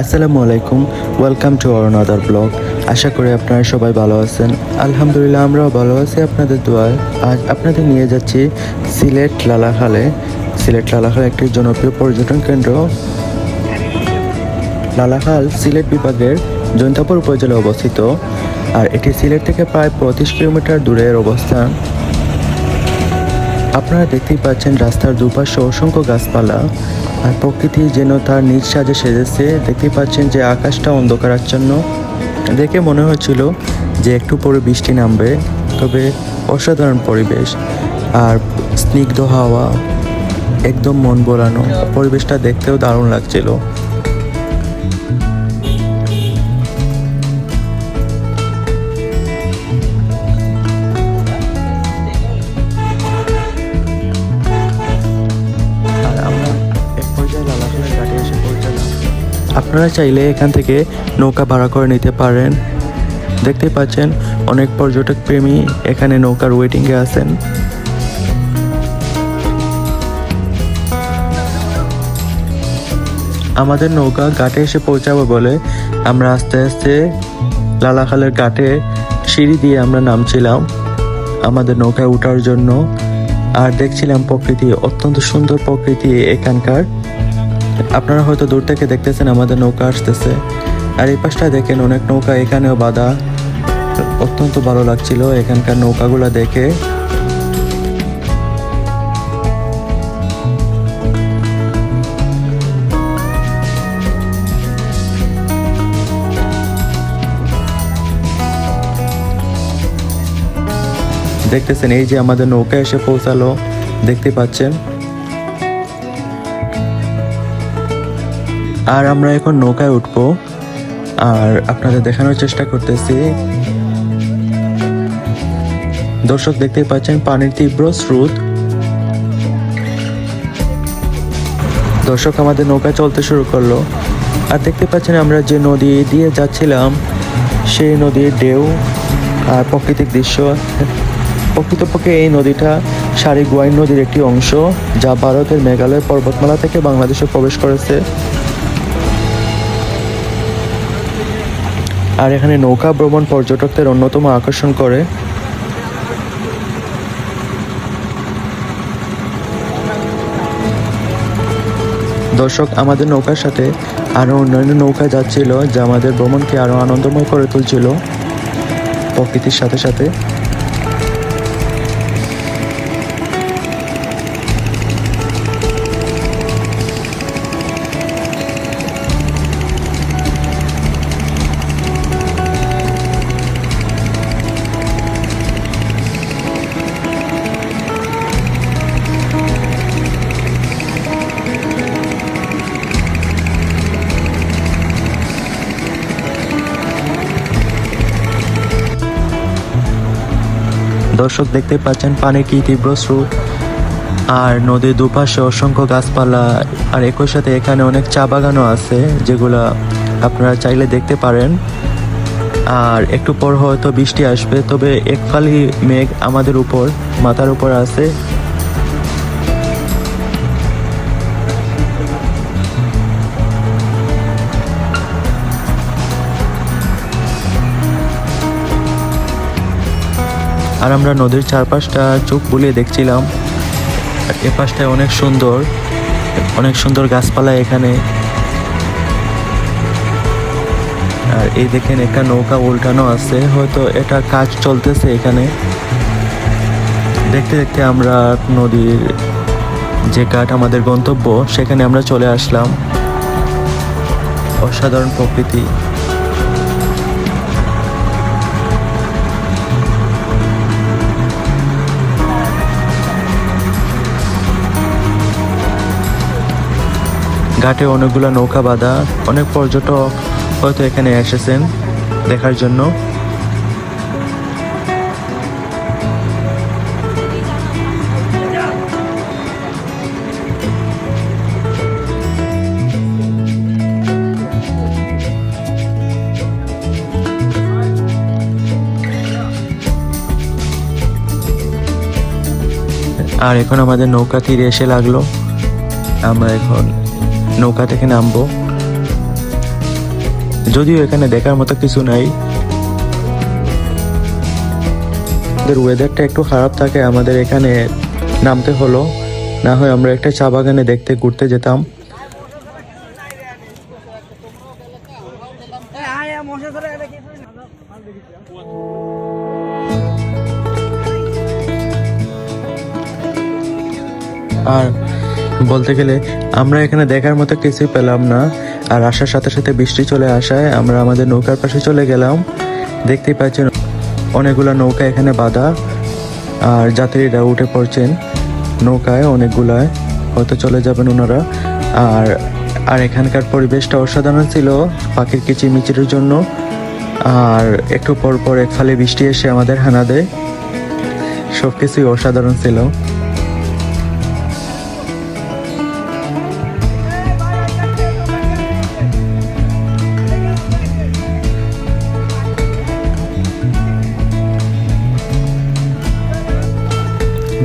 আসসালামু আলাইকুম welcome to another blog আশা করি আপনারা সবাই ভালো আছেন। আলহামদুলিল্লাহ, আমরাও ভালো আছি আপনাদের দোয়ায়। আজ আপনাদের নিয়ে যাচ্ছি সিলেট লালাখালে। সিলেট লালাখাল একটি জনপ্রিয় পর্যটন কেন্দ্র। লালাখাল সিলেট বিভাগের জৈন্তাপুর উপজেলায় অবস্থিত। আর এটি সিলেট থেকে প্রায় পঁয়ত্রিশ কিলোমিটার দূরের অবস্থান। আপনারা দেখতেই পাচ্ছেন রাস্তার দুপাশে অসংখ্য গাছপালা আর প্রকৃতি যেন তার নিজ সাজে সেজেছে। দেখতেই পাচ্ছেন যে আকাশটা অন্ধকারাচ্ছন্ন। দেখে মনে হচ্ছিল যে একটু পরে বৃষ্টি নামবে, তবে অসাধারণ পরিবেশ আর স্নিগ্ধ হাওয়া, একদম মন বোলানো। পরিবেশটা দেখতেও দারুণ লাগছিল। আপনারা চাইলে এখান থেকে নৌকা ভাড়া করে নিতে পারেন। দেখতে পাচ্ছেন অনেক পর্যটক প্রেমী এখানে নৌকার ওয়েটিংয়ে আছেন। আমাদের নৌকা ঘাটে এসে পৌঁছাবো বলে আমরা আস্তে আস্তে লালাখালের ঘাটে সিঁড়ি দিয়ে আমরা নামছিলাম আমাদের নৌকায় ওঠার জন্য। আর দেখছিলাম প্রকৃতি, অত্যন্ত সুন্দর প্রকৃতি এখানকার। আপনারা হয়তো দূর থেকে দেখতেছেন আমাদের নৌকা আসতেছে। আর এই পাশটা দেখেন অনেক নৌকা, এখানেও বাঁধা। অত্যন্ত ভালো লাগছিল এখানকার নৌকাগুলো দেখে। দেখতেছেন, এই যে আমাদের নৌকা এসে পৌঁছালো, দেখতে পাচ্ছেন। আর আমরা এখন নৌকায় উঠবো। আর আপনাদের দেখানোর চেষ্টা করতেছি। দর্শক দেখতে পাচ্ছেন, পানির তীব্র স্রোত। দর্শক, আমাদের নৌকা চলতে শুরু করল। আর দেখতে পাচ্ছেন, আমরা যে নদী দিয়ে যাচ্ছিলাম, সেই নদীর ঢেউ আর প্রাকৃতিক দৃশ্য। প্রকৃতপক্ষে এই নদীটা সারি গুয়াইন নদীর একটি অংশ, যা ভারতের মেঘালয় পর্বতমালা থেকে বাংলাদেশে প্রবেশ করেছে। আর এখানে নৌকা ভ্রমণ পর্যটকদের অন্যতম আকর্ষণ করে। দর্শক, আমাদের নৌকার সাথে আরও অন্যান্য নৌকা যাচ্ছিল, যা আমাদের ভ্রমণকে আরও আনন্দময় করে তুলছিল। প্রকৃতির সাথে সাথে দর্শক দেখতে পাচ্ছেন পানির কি তীব্র স্রোত? আর নদীর দুপাশে অসংখ্য গাছপালা, আর একই সাথে এখানে অনেক চা বাগানও আছে, যেগুলো আপনারা চাইলে দেখতে পারেন। আর একটু পর হয়তো বৃষ্টি আসবে, তবে একফালি মেঘ আমাদের উপর, মাথার উপর আছে। আর আমরা নদীর চারপাশটা চোখ বুলিয়ে দেখছিলাম। আর এ পাশটায় অনেক সুন্দর অনেক সুন্দর গাছপালা এখানে। আর এই দেখেন একটা নৌকা উল্টানো আছে, হয়তো এটা কাজ চলতেছে এখানে। দেখতে দেখতে আমরা নদীর যে ঘাট আমাদের গন্তব্য, সেখানে আমরা চলে আসলাম। অসাধারণ প্রকৃতি। ঘাটে অনেকগুলো নৌকা বাঁধা, অনেক পর্যটক হয়তো এখানে এসেছেন দেখার জন্য। আর এখন আমাদের নৌকা তীরে এসে লাগল। আমরা এখন নৌকা থেকে নামবো। যদিও এখানে দেখার মতো কিছু নাই। ওয়েদারটা একটু খারাপ থাকে, আমাদের এখানে নামতে হলো। না হয় আমরা একটা চা বাগানে দেখতে ঘুরতে যেতাম। আর বলতে গেলে, আমরা এখানে দেখার মতো কিছুই পেলাম না। আর আসার সাথে সাথে বৃষ্টি চলে আসায় আমরা আমাদের নৌকার পাশে চলে গেলাম। দেখতেই পাচ্ছেন, অনেকগুলো নৌকা এখানে বাঁধা। আর যাত্রীরা উঠে পড়ছেন নৌকায় অনেকগুলায়। হয়তো চলে যাবেন ওনারা। আর আর এখানকার পরিবেশটা অসাধারণ ছিল পাখির কিচিমিচির জন্য। আর একটু পর পর এক ফালে বৃষ্টি এসে আমাদের হানা দেয়। সব কিছুই অসাধারণ ছিল।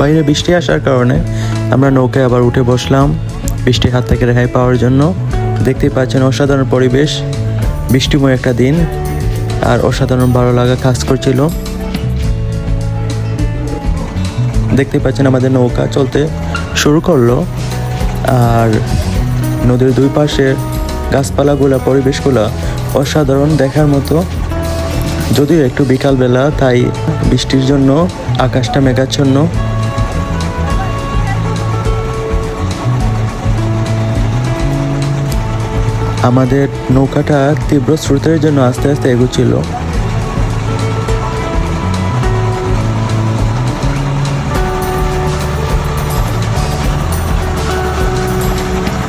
বাইরে বৃষ্টি আসার কারণে আমরা নৌকায় আবার উঠে বসলাম। বৃষ্টির হাত থেকে রেহাই পাওয়ার জন্য দেখতেই পাচ্ছেন অসাধারণ পরিবেশ, বৃষ্টিময় একটা দিন, আর অসাধারণ ভালো লাগা কাজ করছিল। দেখতে পাচ্ছেন আমাদের নৌকা চলতে শুরু করল, আর নদীর দুই পাশে গাছপালাগুলা, পরিবেশগুলা অসাধারণ দেখার মতো। যদিও একটু বিকালবেলা, তাই বৃষ্টির জন্য আকাশটা মেঘাচ্ছন্ন। আমাদের নৌকাটা তীব্র স্রোতের জন্য আস্তে আস্তে এগোচ্ছিল।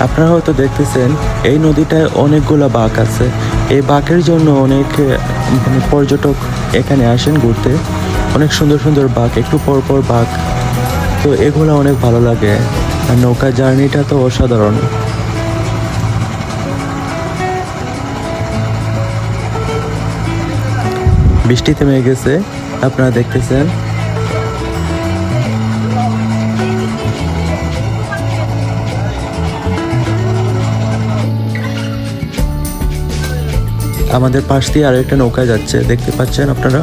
আপনারা হয়তো দেখতেছেন, এই নদীটায় অনেকগুলো বাঘ আছে। এই বাঘের জন্য অনেক মানে পর্যটক এখানে আসেন ঘুরতে। অনেক সুন্দর সুন্দর বাঘ, একটু পর পর বাঘ। তো এগুলো অনেক ভালো লাগে। আর নৌকা জার্নিটা তো অসাধারণ। বৃষ্টি থেমে গেছে আপনারা দেখতেছেন। আমাদের পাশ দিয়ে আরেকটা নৌকা যাচ্ছে দেখতে পাচ্ছেন আপনারা?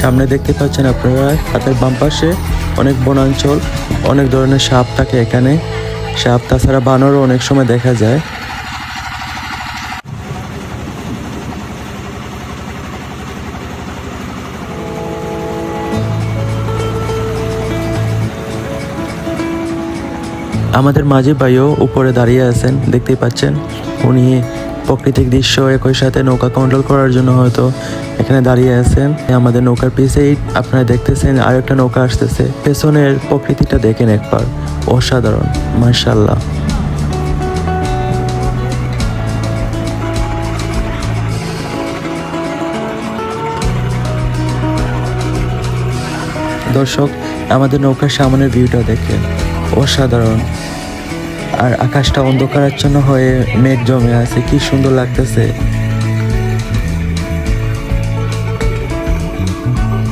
সামনে দেখতে পাচ্ছেন আপনারা, হাতের বাম পাশে অনেক বনাঞ্চল, অনেক ধরনের সাপ থাকে এখানে। সাপ, তাছাড়া বানরও অনেক সময় দেখা যায়। আমাদের মাঝে ভাইও উপরে দাঁড়িয়ে আছেন, দেখতেই পাচ্ছেন। উনি প্রাকৃতিক দৃশ্য একই সাথে নৌকা কন্ট্রোল করার জন্য হয়তো এখানে দাঁড়িয়ে আছেন। আমাদের নৌকার পিছেই আপনারা দেখতেছেন আর একটা নৌকা আসতেছে। পেছনের প্রকৃতিটা দেখেন একবার। অসাধারণ। মার্শাল্লাহ দর্শক, আমাদের নৌকার সামনের ভিউটা দেখেন। অসাধারণ। আর আকাশটা অন্ধকারাচ্ছন্ন হয়ে মেঘ জমে আছে, কি সুন্দর লাগতেছে।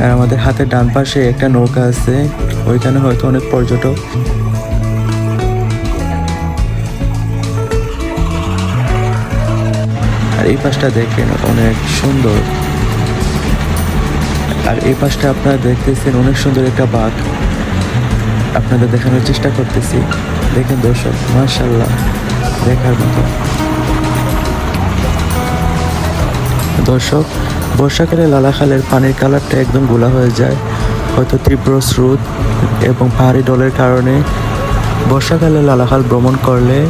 আর আমাদের হাতের ডান পাশে একটা নৌকা আছে, ওইখানে হয়তো অনেক পর্যটক। আর এই পাশটা দেখেন অনেক সুন্দর। আর এই পাশটা আপনারা দেখতেছেন অনেক সুন্দর একটা বাঘ। আপনাদের দেখানোর চেষ্টা করতেছি। দেখেন দর্শক মার্শাল্লাহ দেখার মতো। দর্শক, বর্ষাকালে লালাখালের পানির কালারটা একদম গোলা হয়ে যায়। হয়তো তীব্র স্রোত এবং পাহাড়ি ডলের কারণে বর্ষাকালে লালাখাল ভ্রমণ করলে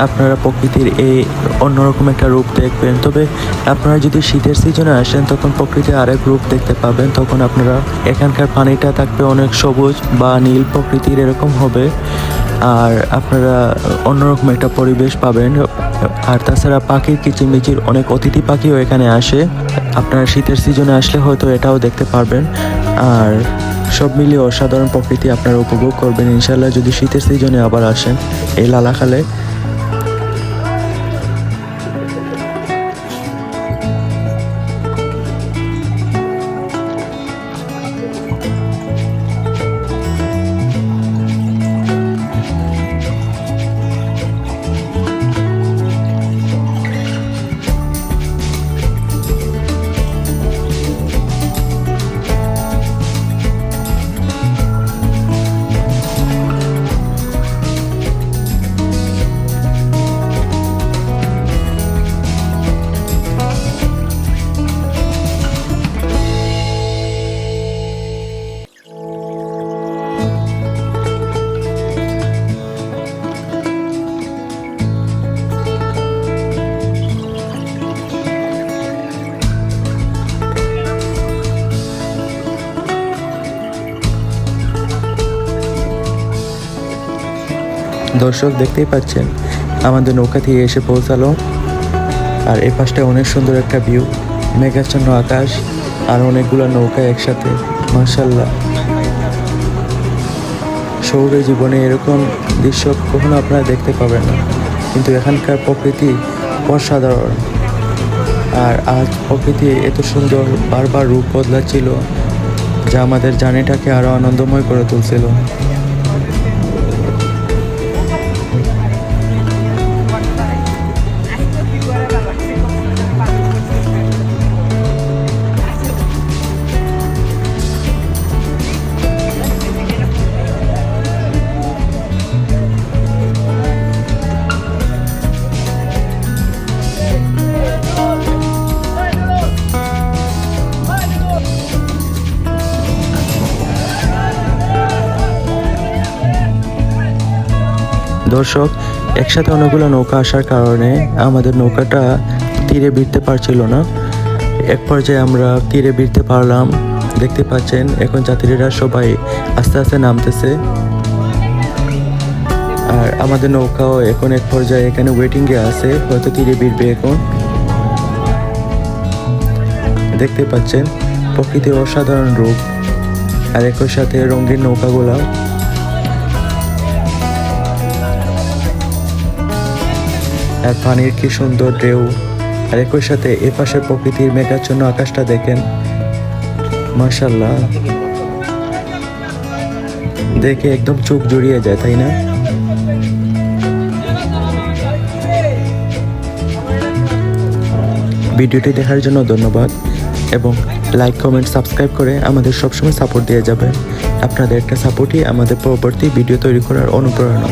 আপনারা প্রকৃতির এই অন্যরকম একটা রূপ দেখবেন। তবে আপনারা যদি শীতের সিজনে আসেন, তখন প্রকৃতির আরেক রূপ দেখতে পাবেন। তখন আপনারা এখানকার পানিটা থাকবে অনেক সবুজ বা নীল প্রকৃতির এরকম হবে। আর আপনারা অন্যরকম একটা পরিবেশ পাবেন। আর তাছাড়া পাখির কিচিরমিচির অনেক অতিথি পাখিও এখানে আসে। আপনারা শীতের সিজনে আসলে হয়তো এটাও দেখতে পারবেন। আর সব মিলিয়ে অসাধারণ প্রকৃতি আপনারা উপভোগ করবেন। ইনশাল্লাহ যদি শীতের সিজনে আবার আসেন, এই লালাখালে দর্শক দেখতেই পাচ্ছেন, আমাদের নৌকা থেকে এসে পৌঁছালো। আর এই পাশটা অনেক সুন্দর একটা ভিউ মেঘাচ্ছন্ন আকাশ আর অনেকগুলো নৌকা একসাথে মার্শাল্লাহ শহুরে জীবনে এরকম দৃশ্য কখনো আপনারা দেখতে পাবেন না, কিন্তু এখানকার প্রকৃতি অসাধারণ। আর আজ প্রকৃতি এত সুন্দর, বারবার রূপ বদলাচ্ছিল, যা আমাদের জার্নিটাকে আরও আনন্দময় করে তুলছিল। দর্শক, একসাথে অনেকগুলো নৌকা আসার কারণে আমাদের নৌকাটা তীরে ভিড়তে পারছিল না। এক পর্যায়ে আমরা তীরে ভিড়তে পারলাম। দেখতে পাচ্ছেন, এখন যাত্রীরা সবাই আস্তে আস্তে নামতেছে। আর আমাদের নৌকাও এখন এক পর্যায়ে এখানে ওয়েটিংয়ে আছে, হয়তো তীরে ভিড়বে এখন। দেখতে পাচ্ছেন প্রকৃতির অসাধারণ রূপ। আর একই সাথে রঙিন নৌকাগুলা। আর পানির কি সুন্দর ঢেউ। আর একই সাথে এপাশে প্রকৃতির মেঘাচ্ছন্ন আকাশটা দেখেন। মার্শাল্লাহ দেখে একদম চোখ জড়িয়ে যায়, তাই না? ভিডিওটি দেখার জন্য ধন্যবাদ এবং লাইক, কমেন্ট, সাবস্ক্রাইব করে আমাদের সবসময় সাপোর্ট দিয়ে যাবেন। আপনাদের একটা সাপোর্টই আমাদের পরবর্তী ভিডিও তৈরি করার অনুপ্রেরণা।